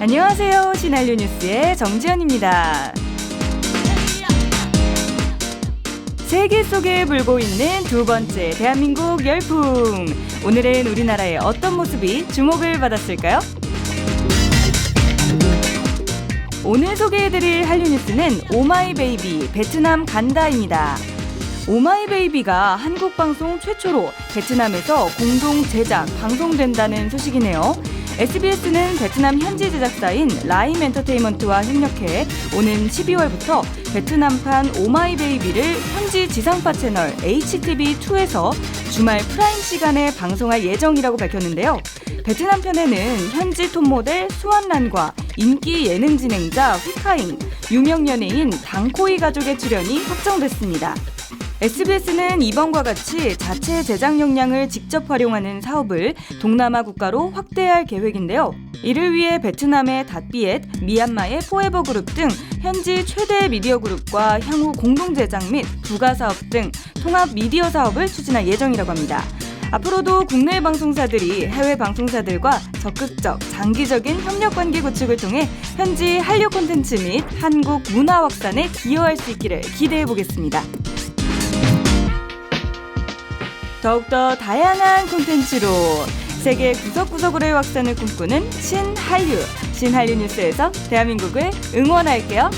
안녕하세요. 시날류 뉴스의 정지현입니다. 세계 속에 불고 있는 두 번째 대한민국 열풍. 오늘은 우리나라의 어떤 모습이 주목을 받았을까요? 오늘 소개해드릴 한류 뉴스는 오마이베이비 베트남 간다입니다. 오마이베이비가 한국 방송 최초로 베트남에서 공동 제작, 방송된다는 소식이네요. SBS는 베트남 현지 제작사인 라임 엔터테인먼트와 협력해 오는 12월부터 베트남판 오마이베이비를 현지 지상파 채널 HTV2에서 주말 프라임 시간에 방송할 예정이라고 밝혔는데요. 베트남 편에는 현지 톱 모델 수완란과 인기 예능 진행자 휘카잉, 유명 연예인 당코이 가족의 출연이 확정됐습니다. SBS는 이번과 같이 자체 제작 역량을 직접 활용하는 사업을 동남아 국가로 확대할 계획인데요. 이를 위해 베트남의 닷비엣, 미얀마의 포에버 그룹 등 현지 최대 미디어 그룹과 향후 공동 제작 및 부가 사업 등 통합 미디어 사업을 추진할 예정이라고 합니다. 앞으로도 국내 방송사들이 해외 방송사들과 적극적 장기적인 협력 관계 구축을 통해 현지 한류 콘텐츠 및 한국 문화 확산에 기여할 수 있기를 기대해 보겠습니다. 더욱더 다양한 콘텐츠로 세계 구석구석으로의 확산을 꿈꾸는 신한류 신한류 뉴스에서 대한민국을 응원할게요.